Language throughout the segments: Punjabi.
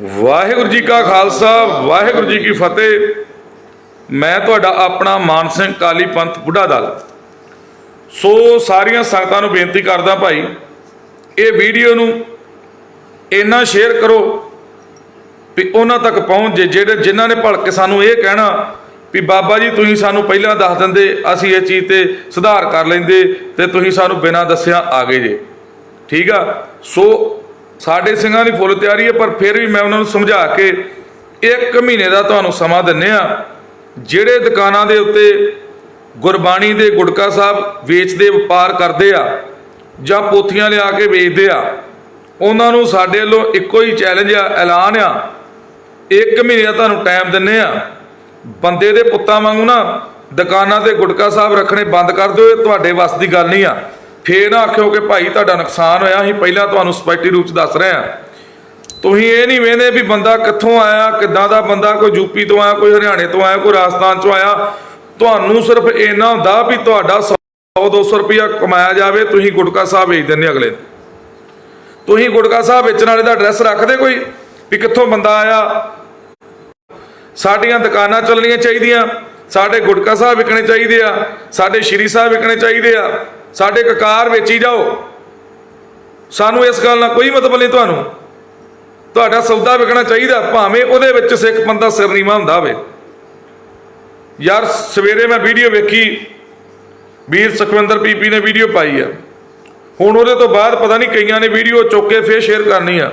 ਵਾਹਿਗੁਰੂ ਜੀ ਕਾ ਖਾਲਸਾ, ਵਾਹਿਗੁਰੂ ਜੀ ਕੀ ਫਤਿਹ। ਮੈਂ ਤੁਹਾਡਾ ਆਪਣਾ ਮਾਨ ਸਿੰਘ ਕਾਲੀ ਪੰਥ ਬੁੱਢਾ ਦਲ। ਸੋ ਸਾਰੀਆਂ ਸੰਗਤਾਂ ਨੂੰ ਬੇਨਤੀ ਕਰਦਾ ਭਾਈ, ਇਹ ਵੀਡੀਓ ਨੂੰ ਇੰਨਾ ਸ਼ੇਅਰ ਕਰੋ ਵੀ ਉਹਨਾਂ ਤੱਕ ਪਹੁੰਚ ਜੇ, ਜਿਹੜੇ ਜਿਨ੍ਹਾਂ ਨੇ ਭਲਕੇ ਸਾਨੂੰ ਇਹ ਕਹਿਣਾ ਵੀ ਬਾਬਾ ਜੀ ਤੁਸੀਂ ਸਾਨੂੰ ਪਹਿਲਾਂ ਦੱਸ ਦਿੰਦੇ, ਅਸੀਂ ਇਹ ਚੀਜ਼ ਤੇ ਸੁਧਾਰ ਕਰ ਲੈਂਦੇ ਤੇ ਤੁਸੀਂ ਸਾਨੂੰ ਬਿਨਾਂ ਦੱਸਿਆ ਆ ਗਏ ਜੇ। ਠੀਕ ਆ? ਸੋ ਸਾਡੇ ਸਿੰਘਾਂ ਦੀ ਫੁੱਲ ਤਿਆਰੀ ਹੈ, ਪਰ ਫਿਰ ਵੀ ਮੈਂ ਉਹਨਾਂ ਨੂੰ ਸਮਝਾ ਕੇ ਇੱਕ ਮਹੀਨੇ ਦਾ ਤੁਹਾਨੂੰ ਸਮਾਂ ਦਿੰਨੇ ਆ ਜਿਹੜੇ ਦੁਕਾਨਾਂ ਦੇ ਉੱਤੇ ਗੁਰਬਾਣੀ ਦੇ ਗੁਟਕਾ ਸਾਹਿਬ ਵੇਚਦੇ, ਵਪਾਰ ਕਰਦੇ ਆ ਜਾਂ ਪੋਥੀਆਂ ਲਿਆ ਕੇ ਵੇਚਦੇ ਆ, ਉਹਨਾਂ ਨੂੰ ਸਾਡੇ ਵੱਲੋਂ ਇੱਕੋ ਹੀ ਚੈਲੰਜ ਆ, ਐਲਾਨ ਆ। ਇੱਕ ਮਹੀਨੇ ਦਾ ਤੁਹਾਨੂੰ ਟਾਈਮ ਦਿੰਨੇ ਆ ਬੰਦੇ ਦੇ ਪੁੱਤਾਂ ਵਾਂਗੂ ਨਾ ਦੁਕਾਨਾਂ ਤੇ ਗੁਟਕਾ ਸਾਹਿਬ ਰੱਖਣੇ ਬੰਦ ਕਰ ਦਿਓ, ਇਹ ਤੁਹਾਡੇ ਵੱਸ ਦੀ ਗੱਲ ਨਹੀਂ ਆ। ਫੇਰ ਨਾ ਆਖਿਓ ਕਿ ਭਾਈ ਤੁਹਾਡਾ ਨੁਕਸਾਨ ਹੋਇਆ, ਅਸੀਂ ਪਹਿਲਾਂ ਤੁਹਾਨੂੰ ਸਪਸ਼ਟੀ ਰੂਪ ਚ ਦੱਸ ਰਹੇ ਹਾਂ। ਤੁਸੀਂ ਇਹ ਨਹੀਂ ਵੇਂਦੇ ਵੀ ਬੰਦਾ ਕਿੱਥੋਂ ਆਇਆ, ਕਿੱਦਾਂ ਦਾ ਬੰਦਾ, ਕੋਈ ਯੂਪੀ ਤੋਂ ਆਇਆ, ਕੋਈ ਹਰਿਆਣੇ ਤੋਂ ਆਇਆ, ਕੋਈ ਰਾਜਸਥਾਨ ਚੋਂ ਆਇਆ। ਤੁਹਾਨੂੰ ਸਿਰਫ ਇੰਨਾ ਹੁੰਦਾ ਵੀ ਤੁਹਾਡਾ 100 200 ਰੁਪਇਆ ਕਮਾਇਆ ਜਾਵੇ, ਤੁਸੀਂ ਗੁਟਕਾ ਸਾਹਿਬ ਵੇਚ ਦਿੰਦੇ ਅਗਲੇ ਦਿਨ। ਤੁਸੀਂ ਗੁਟਕਾ ਸਾਹਿਬ ਵੇਚਣ ਵਾਲੇ ਦਾ ਐਡਰੈਸ ਰੱਖਦੇ ਕੋਈ, ਵੀ ਕਿੱਥੋਂ ਬੰਦਾ ਆਇਆ? ਸਾਡੀਆਂ ਦੁਕਾਨਾਂ ਚੱਲਣੀਆਂ ਚਾਹੀਦੀਆਂ, ਸਾਡੇ ਗੁਟਕਾ ਸਾਹਿਬ ਵਿਕਣੇ ਚਾਹੀਦੇ ਆ, ਸਾਡੇ ਸ਼੍ਰੀ ਸਾਹਿਬ ਵਿਕਣੇ ਚਾਹੀਦੇ ਆ। ਸਾਡੇ ਕਕਾਰ ਵੇਚੀ ਜਾਓ। ਸਾਨੂੰ ਇਸ ਗੱਲ ਨਾਲ ਕੋਈ ਮਤਲਬ ਨਹੀਂ ਤੁਹਾਨੂੰ। ਤੁਹਾਡਾ ਸੌਦਾ ਵਿਕਣਾ ਚਾਹੀਦਾ, ਭਾਵੇਂ ਉਹਦੇ ਵਿੱਚ ਸਿੱਖ ਬੰਦਾ ਸਿਰ ਹੁੰਦਾ ਹੋਵੇ। ਯਾਰ, ਸਵੇਰੇ ਮੈਂ ਵੀਡੀਓ ਵੇਖੀ। ਵੀਰ ਸੁਖਵਿੰਦਰ ਪੀਪੀ ਨੇ ਵੀਡੀਓ ਪਾਈ ਆ। ਹੁਣ ਉਹਦੇ ਤੋਂ ਬਾਅਦ ਪਤਾ ਨਹੀਂ ਕਈਆਂ ਨੇ ਵੀਡੀਓ ਚੁੱਕ ਕੇ ਫੇਰ ਸ਼ੇਅਰ ਕਰਨੀ ਆ।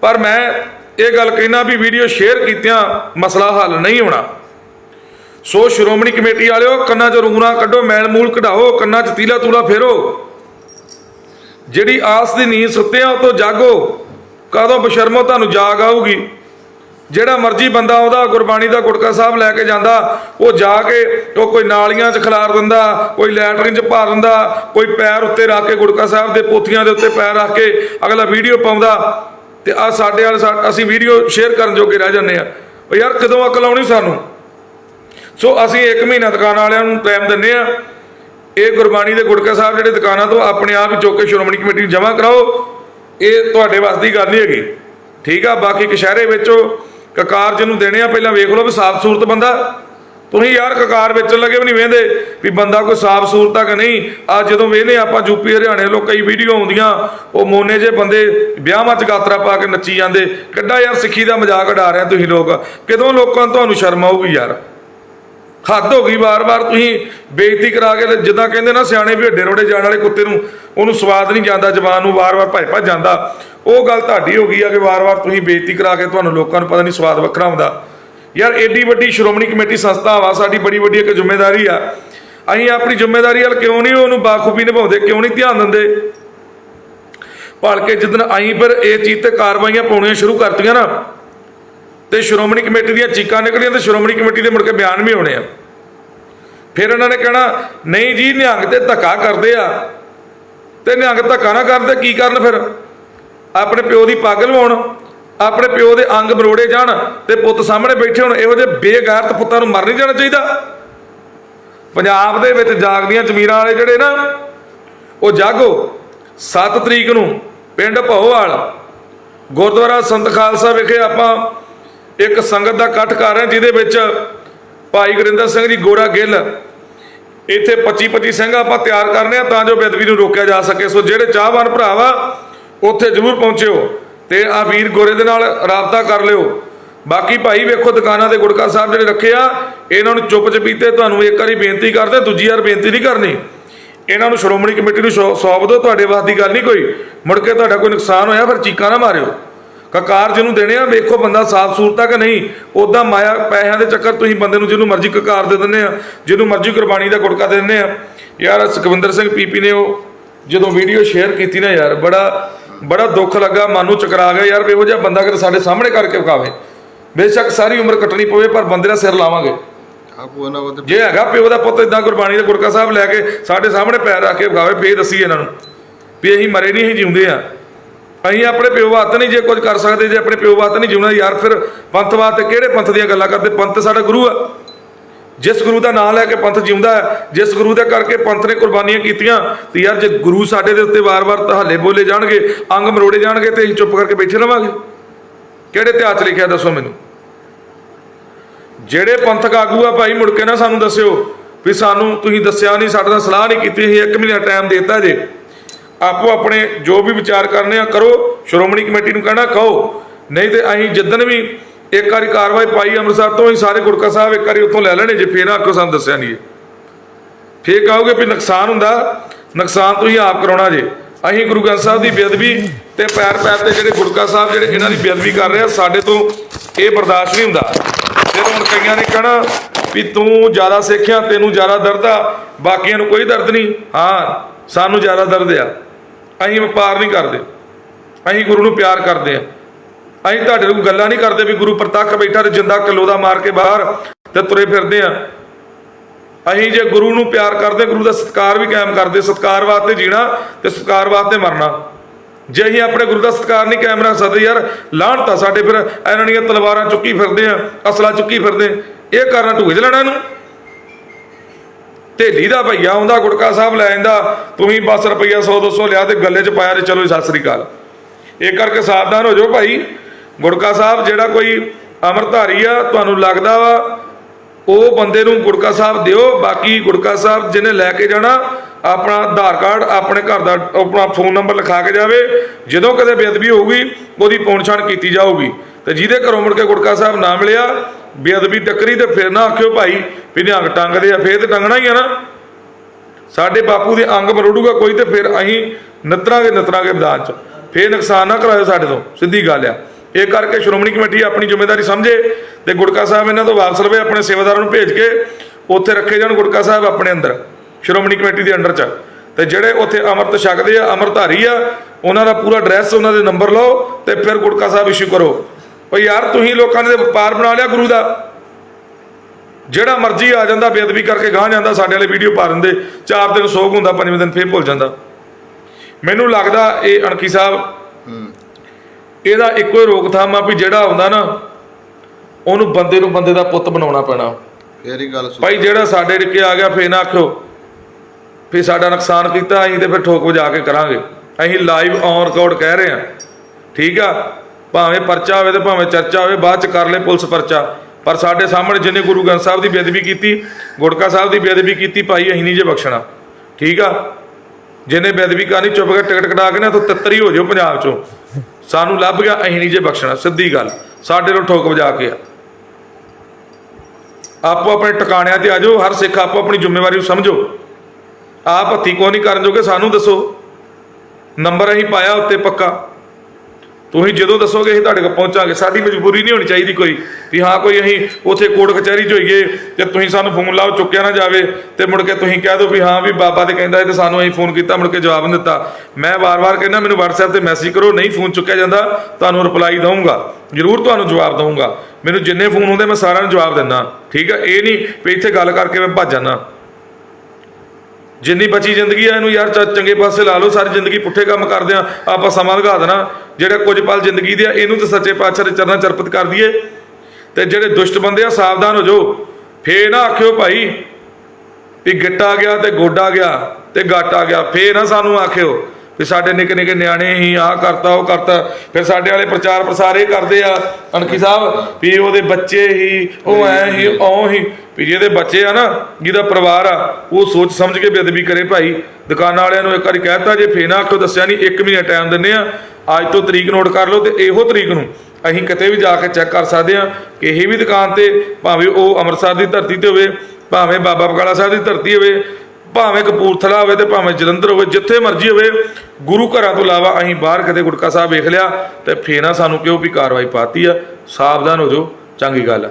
ਪਰ ਮੈਂ ਇਹ ਗੱਲ ਕਹਿਣਾ ਵੀ ਵੀਡੀਓ ਸ਼ੇਅਰ ਕੀਤਿਆਂ ਮਸਲਾ ਹੱਲ ਨਹੀਂ ਹੋਣਾ। ਸੋ ਸ਼੍ਰੋਮਣੀ ਕਮੇਟੀ ਵਾਲਿਓ, ਕੰਨਾਂ 'ਚ ਰੂੰਗਣਾ ਕੱਢੋ, ਮੈਲ ਮੂਲ ਕਢਾਓ, ਕੰਨਾਂ 'ਚ ਤੀਲਾ ਤੂਲਾ ਫੇਰੋ। ਜਿਹੜੀ ਆਸ ਦੀ ਨੀਂਦ ਸੁੱਤੇ ਆ ਉਹ ਤੋਂ ਜਾਗੋ। ਕਦੋਂ ਬਸ਼ਰਮੋ ਤੁਹਾਨੂੰ ਜਾਗ ਆਊਗੀ? ਜਿਹੜਾ ਮਰਜ਼ੀ ਬੰਦਾ ਉਹਦਾ ਗੁਰਬਾਣੀ ਦਾ ਗੁਟਕਾ ਸਾਹਿਬ ਲੈ ਕੇ ਜਾਂਦਾ, ਉਹ ਜਾ ਕੇ ਉਹ ਕੋਈ ਨਾਲੀਆਂ 'ਚ ਖਿਲਾਰ ਦਿੰਦਾ, ਕੋਈ ਲੈਟਰਿਨ 'ਚ ਪਾ ਦਿੰਦਾ, ਕੋਈ ਪੈਰ ਉੱਤੇ ਰੱਖ ਕੇ ਗੁਟਕਾ ਸਾਹਿਬ ਦੇ ਪੋਥੀਆਂ ਦੇ ਉੱਤੇ ਪੈਰ ਰੱਖ ਕੇ ਅਗਲਾ ਵੀਡੀਓ ਪਾਉਂਦਾ। ਤੇ ਆ ਸਾਡੇ ਵਾਲੇ ਸਾ- ਅਸੀਂ ਵੀਡੀਓ ਸ਼ੇਅਰ ਕਰਨ ਜੋਗੇ ਰਹਿ ਜਾਂਦੇ ਆ। ਉਹ ਯਾਰ ਕਦੋਂ ਅਕਲ ਆਉਣੀ ਸਾਨੂੰ? ਸੋ ਅਸੀਂ 1 ਮਹੀਨਾ ਦੁਕਾਨ ਵਾਲਿਆਂ ਨੂੰ ਟਾਈਮ ਦਿੰਨੇ ਆ ਇਹ ਗੁਰਬਾਣੀ ਦੇ ਗੁਟਕਾ ਸਾਹਿਬ ਜਿਹੜੇ ਦੁਕਾਨਾਂ ਤੋਂ ਆਪਣੇ ਆਪ ਹੀ ਚੁੱਕ ਕੇ ਸ਼੍ਰੋਮਣੀ ਕਮੇਟੀ ਨੂੰ ਜਮ੍ਹਾਂ ਕਰਾਓ, ਇਹ ਤੁਹਾਡੇ ਵੱਸ ਦੀ ਗੱਲ ਨਹੀਂ ਹੈਗੀ। ਠੀਕ ਆ, ਬਾਕੀ ਕਸ਼ਹਿਰੇ ਵਿੱਚੋਂ ਕਕਾਰ ਜਿਹਨੂੰ ਦੇਣੇ ਆ, ਪਹਿਲਾਂ ਵੇਖ ਲਓ ਵੀ ਸਾਫ਼ ਸੂਰਤ ਬੰਦਾ। ਤੁਸੀਂ ਯਾਰ ਕਕਾਰ ਵੇਚਣ ਲੱਗੇ ਵੀ ਨਹੀਂ ਵੇਂਦੇ ਵੀ ਬੰਦਾ ਕੋਈ ਸਾਫ਼ ਸੂਰਤ ਆ ਕਿ ਨਹੀਂ? ਆ ਜਦੋਂ ਵੇਨੇ ਆਪਾਂ ਯੂਪੀ ਹਰਿਆਣੇ ਲੋਕ ਕਈ ਵੀਡੀਓ ਆਉਂਦੀਆਂ, ਉਹ ਮੋਨੇ ਜੇ ਬੰਦੇ ਵਿਆਹਾਂ 'ਚ ਗਾਤਰਾ ਪਾ ਕੇ ਨੱਚੀ ਜਾਂਦੇ। ਕਿੱਡਾ ਯਾਰ ਸਿੱਖੀ ਦਾ ਮਜ਼ਾਕ ਉਡਾ ਰਹੇ ਤੁਸੀਂ ਲੋਕ। ਕਿਦੋਂ ਲੋਕਾਂ ਤੁਹਾਨੂੰ ਸ਼ਰਮ ਆਊਗੀ ਯਾਰ? ਹੱਦ ਹੋ ਗਈ ਵਾਰ-ਵਾਰ ਤੁਸੀਂ ਬੇਇੱਜ਼ਤੀ ਕਰਾ ਕੇ ਤੇ ਜਿੱਦਾਂ ਕਹਿੰਦੇ ਨਾ ਸਿਆਣੇ ਵੀ ਭੇਡੇ ਰੋੜੇ ਜਾਣ ਵਾਲੇ ਕੁੱਤੇ ਨੂੰ, ਉਹਨੂੰ ਸਵਾਦ ਨਹੀਂ ਜਾਂਦਾ ਜ਼ਬਾਨ ਨੂੰ ਵਾਰ-ਵਾਰ ਭੱਜ ਭੱਜ ਜਾਂਦਾ। ਉਹ ਗੱਲ ਤੁਹਾਡੀ ਹੋ ਗਈ ਆ ਕਿ ਵਾਰ-ਵਾਰ ਤੁਸੀਂ ਬੇਇੱਜ਼ਤੀ ਕਰਾ ਕੇ ਤੁਹਾਨੂੰ ਲੋਕਾਂ ਨੂੰ ਪਤਾ ਨਹੀਂ ਸਵਾਦ ਵੱਖਰਾ ਹੁੰਦਾ। ਯਾਰ, ਏਡੀ ਵੱਡੀ ਸ਼੍ਰੋਮਣੀ ਕਮੇਟੀ ਸੰਸਥਾ ਵਾ, ਸਾਡੀ ਬੜੀ ਵੱਡੀ ਇੱਕ ਜ਼ਿੰਮੇਵਾਰੀ ਆ। ਅਸੀਂ ਆਪਣੀ ਜ਼ਿੰਮੇਵਾਰੀ ਵੱਲ ਕਿਉਂ ਨਹੀਂ, ਉਹਨੂੰ ਬਾਖੂਬੀ ਨਿਭਾਉਂਦੇ, ਕਿਉਂ ਨਹੀਂ ਧਿਆਨ ਦਿੰਦੇ? ਭਲਕੇ ਜਿੱਦਣ ਅਸੀਂ ਫਿਰ ਇਹ ਚੀਜ਼ ਤੇ ਕਾਰਵਾਈਆਂ ਪਾਉਣੀਆਂ ਸ਼ੁਰੂ ਕਰਤੀਆਂ ਨਾ ਤੇ ਸ਼੍ਰੋਮਣੀ ਕਮੇਟੀ ਦੀਆਂ ਚੀਕਾਂ ਨਿਕਲੀਆਂ ਤੇ ਸ਼੍ਰੋਮਣੀ ਕਮੇਟੀ ਦੇ ਮੁੜ ਕੇ ਬਿਆਨ ਵੀ ਹੋਣੇ ਆ। ਫਿਰ ਉਹਨਾਂ ਨੇ ਕਹਿਣਾ, ਨਹੀਂ ਜੀ, ਨਿਹੰਗ ਤੇ ਧੱਕਾ ਕਰਦੇ ਆ। ਤੇ ਨਿਹੰਗ ਧੱਕਾ ਨਾ ਕਰਦੇ, ਕੀ ਕਰਨ ਫਿਰ? ਆਪਣੇ ਪਿਓ ਦੀ ਪੱਗ ਲਵਾਉਣ, ਆਪਣੇ ਪਿਓ ਦੇ ਅੰਗ ਮਰੋੜੇ ਜਾਣ ਤੇ ਪੁੱਤ ਸਾਹਮਣੇ ਬੈਠੇ ਹੋਣ, ਇਹੋ ਜਿਹੇ ਬੇਗੈਰਤ ਪੁੱਤਾਂ ਨੂੰ ਮਰ ਨਹੀਂ ਜਾਣਾ ਚਾਹੀਦਾ। ਪੰਜਾਬ ਦੇ ਵਿੱਚ ਜਾਗਦੀਆਂ ਜ਼ਮੀਰਾਂ ਵਾਲੇ ਜਿਹੜੇ ਨਾ, ਉਹ ਜਾਗੋ। 7 ਤਰੀਕ ਨੂੰ ਪਿੰਡ ਭੋਵਾਲ ਗੁਰਦੁਆਰਾ ਸੰਤ ਖਾਲਸਾ ਵਿਖੇ ਆਪਾਂ ਇੱਕ ਸੰਗਤ ਦਾ ਇਕੱਠ ਕਰ ਰਹੇ ਜਿਹਦੇ ਵਿੱਚ ਭਾਈ ਗੁਰਿੰਦਰ ਸਿੰਘ ਜੀ ਗੋਰਾ ਗਿੱਲ, ਇੱਥੇ 25 25 ਸਿੰਘ ਆਪਾਂ ਤਿਆਰ ਕਰਨੇ ਆ ਤਾਂ ਜੋ ਬੇਦਬੀ ਨੂੰ ਰੋਕਿਆ ਜਾ ਸਕੇ। ਸੋ ਜਿਹੜੇ ਚਾਹਵਾਨ ਭਰਾ ਵਾ ਉੱਥੇ ਜ਼ਰੂਰ ਪਹੁੰਚਿਓ ਤੇ ਆ ਵੀਰ ਗੋਰੇ ਦੇ ਨਾਲ ਰਾਬਤਾ ਕਰ ਲਿਓ। ਬਾਕੀ ਭਾਈ ਵੇਖੋ ਦੁਕਾਨਾਂ ਦੇ ਗੁੜਕਾ ਸਾਹਿਬ ਜਿਹੜੇ ਰੱਖੇ ਆ, ਇਹਨਾਂ ਨੂੰ ਚੁੱਪ ਚਪੀਤੇ ਤੁਹਾਨੂੰ ਇੱਕ ਵਾਰੀ ਬੇਨਤੀ ਕਰਦੇ, ਦੂਜੀ ਵਾਰ ਬੇਨਤੀ ਨਹੀਂ ਕਰਨੀ। ਇਹਨਾਂ ਨੂੰ ਸ਼੍ਰੋਮਣੀ ਕਮੇਟੀ ਨੂੰ ਸੌ- ਸੌਂਪ ਦਿਓ, ਤੁਹਾਡੇ ਵਾਸਤੇ ਦੀ ਗੱਲ ਨਹੀਂ ਕੋਈ। ਮੁੜ ਕੇ ਤੁਹਾਡਾ ਕੋਈ ਨੁਕਸਾਨ ਹੋਇਆ ਫਿਰ ਚੀਕਾਂ ਨਾ ਮਾਰਿਓ। ਕਕਾਰ ਜਿਹਨੂੰ ਦੇਣੇ ਆ ਵੇਖੋ ਬੰਦਾ ਸਾਫ਼ ਸੂਰਤ ਕਿ ਨਹੀਂ ਉਦਾਂ ਮਾਇਆ ਪੈਸਿਆਂ ਦੇ ਚੱਕਰ ਤੁਸੀਂ ਬੰਦੇ ਨੂੰ ਜਿਹਨੂੰ ਮਰਜ਼ੀ ਕਕਾਰ ਦੇ ਦਿੰਦੇ ਆ ਜਿਹਨੂੰ ਮਰਜ਼ੀ ਕੁਰਬਾਨੀ ਦਾ ਗੁਟਕਾ ਦੇ ਦਿੰਦੇ ਆ। ਯਾਰ ਸੁਖਵਿੰਦਰ ਸਿੰਘ ਪੀਪੀ ਨੇ ਉਹ ਜਦੋਂ ਵੀਡੀਓ ਸ਼ੇਅਰ ਕੀਤੀ ਨਾ ਯਾਰ ਬੜਾ ਬੜਾ ਦੁੱਖ ਲੱਗਾ ਮਨ ਨੂੰ ਚਕਰਾ ਗਿਆ ਯਾਰ ਇਹੋ ਜਿਹਾ ਬੰਦਾ ਕਿਤੇ ਸਾਡੇ ਸਾਹਮਣੇ ਕਰਕੇ ਵਿਖਾਵੇ ਬੇਸ਼ੱਕ ਸਾਰੀ ਉਮਰ ਕੱਟਣੀ ਪਵੇ ਪਰ ਬੰਦੇ ਦਾ ਸਿਰ ਲਾਵਾਂਗੇ। ਜੇ ਹੈਗਾ ਪਿਓ ਦਾ ਪੁੱਤ ਇਦਾਂ ਗੁਰਬਾਣੀ ਦਾ ਗੁਰਕਾ ਸਾਹਿਬ ਲੈ ਕੇ ਸਾਡੇ ਸਾਹਮਣੇ ਪੈਰ ਰੱਖ ਕੇ ਵਿਖਾਵੇ ਫੇਰ ਦੱਸੀ ਇਹਨਾਂ ਨੂੰ ਵੀ ਅਸੀਂ ਮਰੇ ਨਹੀਂ ਅਸੀਂ ਜਿਉਂਦੇ ਆ ਅਸੀਂ ਆਪਣੇ ਪਿਓ ਵਾਸਤੇ ਨਹੀਂ ਜੇ ਕੁਝ ਕਰ ਸਕਦੇ, ਜੇ ਆਪਣੇ ਪਿਓ ਵਾਸਤੇ ਨਹੀਂ ਜਿਉਣਾ ਯਾਰ ਫਿਰ ਪੰਥ ਵਾਸਤੇ ਕਿਹੜੇ ਪੰਥ ਦੀਆਂ ਗੱਲਾਂ ਕਰਦੇ? ਪੰਥ ਸਾਡਾ ਗੁਰੂ ਆ। ਜਿਸ ਗੁਰੂ ਦਾ ਨਾਮ ਲੈ ਕੇ ਪੰਥ ਜਿਉਂਦਾ ਹੈ, ਜਿਸ ਗੁਰੂ ਦੇ ਕਰਕੇ ਪੰਥ ਨੇ ਕੁਰਬਾਨੀਆਂ ਕੀਤੀਆਂ, ਤੇ ਯਾਰ ਜੇ ਗੁਰੂ ਸਾਡੇ ਦੇ ਉੱਤੇ ਵਾਰ-ਵਾਰ ਤਹਾਲੇ ਬੋਲੇ ਜਾਣਗੇ, ਅੰਗ ਮਰੋੜੇ ਜਾਣਗੇ, ਤੇ ਅਸੀਂ ਚੁੱਪ ਕਰਕੇ ਬੈਠੇ ਰਵਾਂਗੇ। ਕਿਹੜੇ ਇਤਿਹਾਸ 'ਚ ਲਿਖਿਆ ਦੱਸੋ ਮੈਨੂੰ? ਜਿਹੜੇ ਪੰਥਕ ਆਗੂ ਆ ਭਾਈ, ਮੁੜ ਕੇ ਨਾ ਸਾਨੂੰ ਦੱਸਿਓ ਵੀ ਸਾਨੂੰ ਤੁਸੀਂ ਦੱਸਿਆ ਨਹੀਂ, ਸਾਡੇ ਨਾਲ ਸਲਾਹ ਨਹੀਂ ਕੀਤੀ, ਅਸੀਂ ਇੱਕ ਮਹੀਨਾ ਟਾਈਮ ਦਿੱਤਾ ਜੇ। ਆਪੋ ਆਪਣੇ ਜੋ ਵੀ ਵਿਚਾਰ ਕਰਨੇ ਆ ਕਰੋ, ਸ਼੍ਰੋਮਣੀ ਕਮੇਟੀ ਨੂੰ ਕਹਿਣਾ ਕਹੋ ਨਹੀਂ ਤੇ ਅਸੀਂ ਜਿੱਦਣ ਵੀ ਇੱਕ ਵਾਰੀ ਕਾਰਵਾਈ ਪਾਈ, ਅੰਮ੍ਰਿਤਸਰ ਤੋਂ ਹੀ ਸਾਰੇ ਗੁਰਕਾ ਸਾਹਿਬ ਇੱਕ ਵਾਰੀ ਉੱਥੋਂ ਲੈ ਲੈਣੇ ਜੇ ਫੇਰ ਆਖੋ ਸਾਨੂੰ ਦੱਸਿਆ ਨਹੀਂ ਫੇਰ ਕਹੋਗੇ ਵੀ ਨੁਕਸਾਨ ਹੁੰਦਾ, ਨੁਕਸਾਨ ਤੁਸੀਂ ਆਪ ਕਰਾਉਣਾ ਜੇ। ਅਸੀਂ ਗੁਰੂ ਗ੍ਰੰਥ ਸਾਹਿਬ ਦੀ ਬੇਅਦਬੀ ਤੇ ਪੈਰ ਪੈਰ ਤੇ ਜਿਹੜੇ ਗੁਰਕਾ ਸਾਹਿਬ ਜਿਹੜੇ ਇਹਨਾਂ ਦੀ ਬੇਅਦਬੀ ਕਰ ਰਹੇ ਆ, ਸਾਡੇ ਤੋਂ ਇਹ ਬਰਦਾਸ਼ਤ ਨਹੀਂ ਹੁੰਦਾ। ਫਿਰ ਹੁਣ ਕਈਆਂ ਨੇ ਕਹਿਣਾ ਵੀ ਤੂੰ ਜ਼ਿਆਦਾ ਸਿੱਖਿਆ, ਤੈਨੂੰ ਜ਼ਿਆਦਾ ਦਰਦ ਆ, ਬਾਕੀਆਂ ਨੂੰ ਕੋਈ ਦਰਦ ਨਹੀਂ। ਹਾਂ, ਸਾਨੂੰ ਜ਼ਿਆਦਾ ਦਰਦ ਆ। ਅਸੀਂ ਵਪਾਰ ਨਹੀਂ ਕਰਦੇ। ਅਸੀਂ ਗੁਰੂ ਨੂੰ ਪਿਆਰ ਕਰਦੇ ਆ ਅਸੀਂ ਤੁਹਾਡੇ ਨੂੰ ਗੱਲਾਂ ਨਹੀਂ ਕਰਦੇ ਵੀ ਗੁਰੂ ਪ੍ਰਤੱਖ ਬੈਠਾ ਤੇ ਜਿੰਦਾ ਕਿਲੋ ਦਾ ਮਾਰ ਕੇ ਬਾਹਰ ਤੇ ਤੁਰੇ ਫਿਰਦੇ ਆ ਅਸੀਂ ਜੇ ਗੁਰੂ ਨੂੰ ਪਿਆਰ ਕਰਦੇ, ਗੁਰੂ ਦਾ ਸਤਿਕਾਰ ਵੀ ਕਾਇਮ ਕਰਦੇ, ਸਤਿਕਾਰ ਵਾਸਤੇ ਜੀਣਾ ਤੇ ਸਤਿਕਾਰ ਵਾਸਤੇ ਮਰਨਾ। ਜੇ ਅਸੀਂ ਆਪਣੇ ਗੁਰੂ ਦਾ ਸਤਿਕਾਰ ਨਹੀਂ ਕਾਇਮ ਰੱਖ ਸਕਦੇ ਯਾਰ ਲਾਹਣਤਾ ਸਾਡੇ ਫਿਰ ਇਹਨਾਂ ਦੀਆਂ ਤਲਵਾਰਾਂ ਚੁੱਕੀ ਫਿਰਦੇ ਆ ਅਸਲਾ ਚੁੱਕੀ ਫਿਰਦੇ ਇਹ ਕਾਰਨ ਢੂਜ ਲੈਣਾ ਇਹਨੂੰ? ਢੇਲੀ ਦਾ ਭਈਆ ਆਉਂਦਾ ਗੁਟਕਾ ਸਾਹਿਬ ਲੈ ਜਾਂਦਾ ਤੁਸੀਂ ਬਸ ਰੁਪਈਆ 100 200 ਲਿਆ ਤੇ ਗੱਲੇ 'ਚ ਪਾਇਆ ਤੇ ਚਲੋ ਜੀ, ਸਤਿ ਸ੍ਰੀ ਅਕਾਲ। ਇਹ ਕਰਕੇ ਸਾਵਧਾਨ ਹੋ ਜਾਓ ਭਾਈ। ਗੁਟਕਾ ਸਾਹਿਬ ਜਿਹੜਾ ਕੋਈ ਅਮਰਧਾਰੀ ਆ, ਤੁਹਾਨੂੰ ਲੱਗਦਾ ਵਾ, ਉਹ ਬੰਦੇ ਨੂੰ ਗੁਟਕਾ ਸਾਹਿਬ ਦਿਓ, ਬਾਕੀ ਗੁਟਕਾ ਸਾਹਿਬ ਜਿਹਨੇ ਲੈ ਕੇ ਜਾਣਾ, ਆਪਣਾ ਆਧਾਰ ਕਾਰਡ, ਆਪਣੇ ਘਰ ਦਾ, ਆਪਣਾ ਫੋਨ ਨੰਬਰ ਲਿਖਾ ਕੇ ਜਾਵੇ। ਜਦੋਂ ਕਦੇ ਬੇਅਦਬੀ ਹੋਊਗੀ, ਉਹਦੀ ਪਹੁੰਚਾਣ ਕੀਤੀ ਜਾਊਗੀ। ਤੇ ਜਿਹਦੇ ਘਰੋਂ ਮੁੜ ਕੇ ਗੁਟਕਾ ਸਾਹਿਬ ਨਾ ਮਿਲਿਆ ਬੇਅਦਬੀ ਟੱਕਰੀ ਤੇ ਫਿਰ ਨਾ ਆਖਿਓ ਭਾਈ ਵੀ ਨਿਹੰਗ ਟੰਗਦੇ ਆ, ਫੇਰ ਤੇ ਟੰਗਣਾ ਹੀ ਆ ਨਾ। ਸਾਡੇ ਬਾਪੂ ਦੇ ਅੰਗ ਮਰੋੜੂਗਾ ਕੋਈ ਤੇ ਫਿਰ ਅਸੀਂ ਨਤਰਾਂਗੇ ਨਤਰਾਂਗੇ ਮੈਦਾਨ ਚ। ਫੇਰ ਨੁਕਸਾਨ ਨਾ ਕਰਾਇਓ ਸਾਡੇ ਤੋਂ, ਸਿੱਧੀ ਗੱਲ ਆ। ਇਹ ਕਰਕੇ ਸ਼੍ਰੋਮਣੀ ਕਮੇਟੀ ਆਪਣੀ ਜ਼ਿੰਮੇਵਾਰੀ ਸਮਝੇ ਤੇ ਗੁਟਕਾ ਸਾਹਿਬ ਇਹਨਾਂ ਤੋਂ ਵਾਪਸ ਲਵੇ ਆਪਣੇ ਸੇਵਾਦਾਰਾਂ ਨੂੰ ਭੇਜ ਕੇ, ਉੱਥੇ ਰੱਖੇ ਜਾਣ ਗੁਟਕਾ ਸਾਹਿਬ ਆਪਣੇ ਅੰਦਰ, ਸ਼੍ਰੋਮਣੀ ਕਮੇਟੀ ਦੇ ਅੰਡਰ ਚ। ਤੇ ਜਿਹੜੇ ਉੱਥੇ ਅੰਮ੍ਰਿਤ ਛਕਦੇ ਆ, ਅੰਮ੍ਰਿਤਧਾਰੀ ਆ, ਉਹਨਾਂ ਦਾ ਪੂਰਾ ਐਡਰੈਸ ਉਹਨਾਂ ਦੇ ਨੰਬਰ ਲਓ ਤੇ ਫਿਰ ਗੁਟਕਾ ਸਾਹਿਬ ਇਸ਼ੂ ਕਰੋ। ਓ ਯਾਰ ਤੁਸੀਂ ਲੋਕਾਂ ਨੇ ਤੇ ਵਪਾਰ ਬਣਾ ਲਿਆ ਗੁਰੂ ਦਾ। ਜਿਹੜਾ ਮਰਜ਼ੀ ਆ ਜਾਂਦਾ ਬੇਅਦਬੀ ਕਰਕੇ ਗਾਹ ਜਾਂਦਾ ਸਾਡੇ ਵਾਲੇ ਵੀਡੀਓ ਪਾ ਦਿੰਦੇ। ਚਾਰ ਦਿਨ ਸੋਗ ਹੁੰਦਾ ਪੰਜਵੇਂ ਦਿਨ ਫੇਰ ਭੁੱਲ ਜਾਂਦਾ। ਮੈਨੂੰ ਲੱਗਦਾ ਇਹ ਅਣਖੀ ਸਾਹਿਬ ਇਹਦਾ ਇੱਕੋ ਹੀ ਰੋਕਥਾਮ ਆ ਵੀ ਜਿਹੜਾ ਆਉਂਦਾ ਨਾ ਉਹਨੂੰ ਬੰਦੇ ਨੂੰ ਬੰਦੇ ਦਾ ਪੁੱਤ ਬਣਾਉਣਾ ਪੈਣਾ। ਫੇਰ ਹੀ ਗੱਲ ਸੁਣ। ਭਾਈ ਜਿਹੜਾ ਸਾਡੇ ਡਿੱਕੇ ਆ ਗਿਆ ਫੇਰ ਨਾ ਆਖਿਓ। ਫੇਰ ਸਾਡਾ ਨੁਕਸਾਨ ਕੀਤਾ ਅਸੀਂ ਤੇ ਫਿਰ ਠੋਕ ਵਜਾ ਕੇ ਕਰਾਂਗੇ। ਅਸੀਂ ਲਾਈਵ ਔਨ ਰਿਕਾਰਡ ਕਹਿ ਰਹੇ ਹਾਂ। ਠੀਕ ਆ? ਭਾਵੇਂ ਪਰਚਾ ਹੋਵੇ ਤੇ ਭਾਵੇਂ ਚਰਚਾ ਹੋਵੇ, ਬਾਅਦ ਚ ਕਰ ਲੈ ਪੁਲਿਸ ਪਰਚਾ। ਪਰ ਸਾਡੇ ਸਾਹਮਣੇ ਜਿਹਨੇ ਗੁਰੂ ਗ੍ਰੰਥ ਸਾਹਿਬ ਦੀ ਬੇਅਦਬੀ ਕੀਤੀ ਗੁਟਕਾ ਸਾਹਿਬ ਦੀ ਬੇਅਦਬੀ ਕੀਤੀ, ਭਾਈ ਅਸੀਂ ਨਹੀਂ ਜੇ ਬਖਸ਼ਣਾ। ਠੀਕ ਆ? ਜਿਹਨੇ ਬੇਅਦਬੀ ਕਰਨੀ, ਚੁੱਪ ਕੇ ਟਿਕਟ ਕਟਾ ਕੇ ਨਾ ਤਾਂ ਤਿੱਤਰ ਹੀ ਹੋ ਜਾਓ ਪੰਜਾਬ ਚੋਂ। ਸਾਨੂੰ ਲੱਭ ਗਿਆ, ਅਸੀਂ ਨਹੀਂ ਜੇ ਬਖਸ਼ਣਾ, ਸਿੱਧੀ ਗੱਲ। ਸਾਡੇ ਨੂੰ ਠੋਕ ਵਜਾ ਕੇ ਆ। ਆਪੋ ਆਪਣੇ ਟਿਕਾਣਿਆਂ ਤੇ ਆ ਜਾਓ, ਹਰ ਸਿੱਖ ਆਪੋ ਆਪਣੀ ਜ਼ਿੰਮੇਵਾਰੀ ਨੂੰ ਸਮਝੋ। ਆਪ ਹੱਥੀ ਕੋ ਨਹੀਂ ਕਰਨ ਜੋਗੇ, ਸਾਨੂੰ ਦੱਸੋ। ਨੰਬਰ ਅਸੀਂ ਪਾਇਆ ਉੱਤੇ ਪੱਕਾ। ਤੁਸੀਂ ਜਦੋਂ ਦੱਸੋਗੇ ਅਸੀਂ ਤੁਹਾਡੇ ਕੋਲ ਪਹੁੰਚਾਂਗੇ, ਸਾਡੀ ਮਜਬੂਰੀ ਨਹੀਂ ਹੋਣੀ ਚਾਹੀਦੀ ਕੋਈ। ਵੀ ਹਾਂ ਕੋਈ ਅਸੀਂ ਉੱਥੇ ਕੋਰਟ ਕਚਹਿਰੀ 'ਚ ਹੋਈਏ ਤੇ ਤੁਸੀਂ ਸਾਨੂੰ ਫੋਨ ਲਾਓ, ਚੁੱਕਿਆ ਨਾ ਜਾਵੇ, ਤੇ ਮੁੜ ਕੇ ਤੁਸੀਂ ਕਹਿ ਦਿਓ ਵੀ ਹਾਂ ਵੀ ਬਾਬਾ ਤੇ ਕਹਿੰਦਾ ਸੀ ਤੇ ਸਾਨੂੰ ਅਸੀਂ ਫੋਨ ਕੀਤਾ, ਮੁੜ ਕੇ ਜਵਾਬ ਨਹੀਂ ਦਿੱਤਾ। ਮੈਂ ਵਾਰ-ਵਾਰ ਕਹਿੰਦਾ, ਮੈਨੂੰ WhatsApp ਤੇ ਮੈਸੇਜ ਕਰੋ, ਨਹੀਂ ਫੋਨ ਚੁੱਕਿਆ ਜਾਂਦਾ, ਤੁਹਾਨੂੰ ਰਿਪਲਾਈ ਦਊਂਗਾ। ਜ਼ਰੂਰ ਤੁਹਾਨੂੰ ਜਵਾਬ ਦਊਂਗਾ। ਮੈਨੂੰ ਜਿੰਨੇ ਫੋਨ ਹੁੰਦੇ, ਮੈਂ ਸਾਰਿਆਂ ਨੂੰ ਜਵਾਬ ਦਿੰਦਾ। ਠੀਕ ਹੈ ਇਹ ਨਹੀਂ ਵੀ ਇੱਥੇ ਗੱਲ ਕਰਕੇ ਮੈਂ ਭੱਜ ਜਾਣਾ ਜਿੰਨੀ ਬਚੀ ਜ਼ਿੰਦਗੀ ਆ ਇਹਨੂੰ ਯਾਰ ਚ- ਚੰਗੇ ਪਾਸੇ ਲਾ ਲਓ, ਸਾਰੀ ਜ਼ਿੰਦਗੀ ਪੁੱਠੇ ਕੰਮ ਕਰਦੇ ਆ, ਆਪਾਂ ਸਮਾਂ ਲਗਾ ਦੇਣਾ। ਜਿਹੜਾ ਕੁਝ ਪਲ ਜ਼ਿੰਦਗੀ ਦੇ ਆ, ਇਹਨੂੰ ਤੇ ਸੱਚੇ ਪਾਤਸ਼ਾਹ ਦੇ ਚਰਨਾਂ ਚਰਪਿਤ ਕਰ ਦਈਏ। ਤੇ ਜਿਹੜੇ ਦੁਸ਼ਟ ਬੰਦੇ ਆ, ਸਾਵਧਾਨ ਹੋ ਜਾਓ। ਫੇਰ ਨਾ ਆਖਿਓ ਭਾਈ ਵੀ ਗਿੱਟਾ ਗਿਆ ਤੇ ਗੋਡਾ ਗਿਆ ਤੇ ਗੱਟ ਆ ਗਿਆ। ਫੇਰ ਨਾ ਸਾਨੂੰ ਆਖਿਓ ਵੀ ਸਾਡੇ ਨਿੱਕੇ ਨਿੱਕੇ ਨਿਆਣੇ ਹੀ ਆਹ ਕਰਤਾ, ਉਹ ਕਰਤਾ। ਫਿਰ ਸਾਡੇ ਵਾਲੇ ਪ੍ਰਚਾਰ ਪ੍ਰਸਾਰ ਇਹ ਕਰਦੇ ਆ ਅਣਖੀ ਸਾਹਿਬ, ਵੀ ਉਹਦੇ ਬੱਚੇ ਹੀ, ਉਹ ਐ ਹੀ, ਉਹ ਹੀ। ਵੀ ਜਿਹਦੇ ਬੱਚੇ ਆ ਨਾ, ਜਿਹਦਾ ਪਰਿਵਾਰ ਆ, ਉਹ ਸੋਚ ਸਮਝ ਕੇ ਬੇਅਦਬੀ ਕਰੇ ਭਾਈ। ਦੁਕਾਨਾਂ ਵਾਲਿਆਂ ਨੂੰ ਇੱਕ ਵਾਰੀ ਕਹਿਤਾ ਜੇ ਫੇਰ ਨਾ ਆਖਿਓ, ਦੱਸਿਆ ਨਹੀਂ 1 ਮਹੀਨਾ ਟਾਈਮ ਦਿੰਨੇ ਆ। ਅੱਜ ਤੋਂ ਤਰੀਕ ਨੋਟ ਕਰ ਲਓ ਤੇ ਇਹੋ ਤਰੀਕ ਨੂੰ ਅਸੀਂ ਕਿਤੇ ਵੀ ਜਾ ਕੇ ਚੈੱਕ ਕਰ ਸਕਦੇ ਆ ਕਿ ਇਹ ਵੀ ਦੁਕਾਨ ਤੇ ਭਾਵੇਂ ਉਹ ਅੰਮ੍ਰਿਤਸਰ ਦੀ ਧਰਤੀ ਤੇ ਹੋਵੇ, ਭਾਵੇਂ ਬਾਬਾ ਬਕਾਲਾ ਸਾਹਿਬ ਦੀ ਧਰਤੀ ਹੋਵੇ, ਭਾਵੇਂ ਕਪੂਰਥਲਾ ਹੋਵੇ ਤੇ ਭਾਵੇਂ ਜਲੰਧਰ ਹੋਵੇ, ਜਿੱਥੇ ਮਰਜ਼ੀ ਹੋਵੇ, ਗੁਰੂ ਘਰਾਂ ਤੋਂ ਇਲਾਵਾ ਅਸੀਂ ਬਾਹਰ ਕਦੇ ਗੁਟਕਾ ਸਾਹਿਬ ਵੇਖ ਲਿਆ ਤੇ ਫੇਰ ਨਾ ਸਾਨੂੰ ਕਿਉਂ ਵੀ ਕਾਰਵਾਈ ਪਾਤੀ ਆ। ਸਾਵਧਾਨ ਹੋ ਜਾਓ, ਚੰਗੀ ਗੱਲ ਆ।